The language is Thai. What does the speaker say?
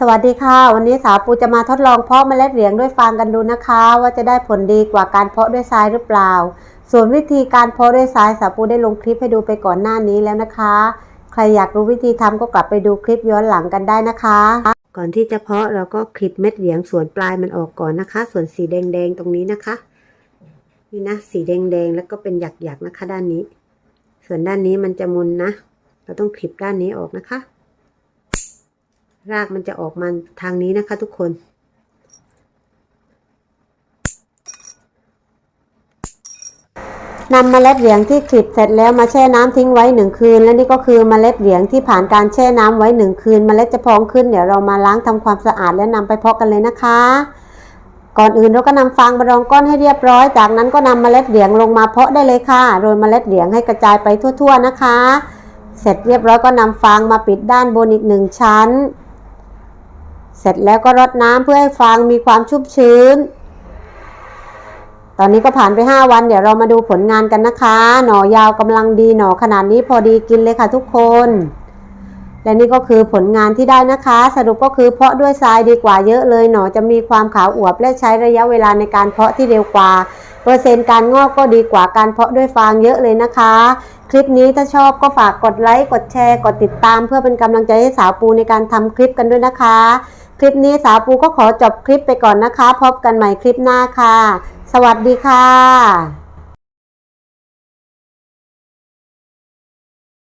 สวัสดีค่ะ วันนี้สาวปูจะมาทดลองเพาะเมล็ดเหลียงด้วยฟางกันดูนะคะ ว่าจะได้ผลดีกว่าการเพาะด้วยทรายหรือเปล่า ส่วนวิธีการเพาะด้วยทรายสาวปูได้ลงคลิปให้ดูไปก่อนหน้านี้แล้วนะคะ ใครอยากรู้วิธีทำก็กลับไปดูคลิปย้อนหลังกันได้นะคะ ก่อนที่จะเพาะเราก็คลิปเม็ดเหลียงส่วนปลายมันออกก่อนนะคะ ส่วนสีแดงๆตรงนี้นะคะ นี่นะสีแดงๆแล้วก็เป็นหยักๆนะคะ ด้านนี้ ส่วนด้านนี้มันจะมุนนะ เราต้องคลิปด้านนี้ออกนะคะ รากมันจะออกมาทางนี้นะคะทุกคน นำเมล็ดเหลียงที่คลิปเสร็จแล้วมาแช่น้ำทิ้งไว้หนึ่งคืน และนี่ก็คือเมล็ดเหลียงที่ผ่านการแช่น้ำไว้หนึ่งคืนเมล็ดจะพองขึ้นเดี๋ยวเรามาล้างทำความสะอาดและนำไปเพาะกันเลยนะคะก่อนอื่นเราก็นำฟางมารองก้อนให้เรียบร้อย จากนั้นก็นำเมล็ดเหลียงลงมาเพาะได้เลยค่ะ โรยเมล็ดเหลียงให้กระจายไปทั่ว ๆนะคะ เสร็จเรียบร้อยก็นำฟางมาปิดด้านบนอีกหนึ่งชั้น เสร็จแล้วก็รดน้ำเพื่อให้ฟางมีความชุ่มชื้น ตอนนี้ก็ผ่านไป 5 วัน เดี๋ยวเรามาดูผลงานกันนะคะ หน่อยาวกำลังดีหน่อขนาดนี้พอดีกินเลยค่ะทุกคน และนี่ก็คือผลงานที่ได้นะคะ สรุปก็คือเพาะด้วยทรายดีกว่าเยอะเลยหน่อจะมีความขาวอวบและใช้ระยะเวลาในการเพาะที่เร็วกว่า เปอร์เซ็นต์การงอกก็ดีกว่าการเพาะด้วยฟางเยอะเลยนะคะ คลิปนี้ถ้าชอบก็ฝากกดไลค์ กดแชร์ กดติดตาม เพื่อเป็นกำลังใจให้สาวปูในการทำคลิปกันด้วยนะคะ คลิปนี้สาวปูก็ขอจบคลิปไปก่อนนะคะ พบกันใหม่คลิปหน้าค่ะ สวัสดีค่ะ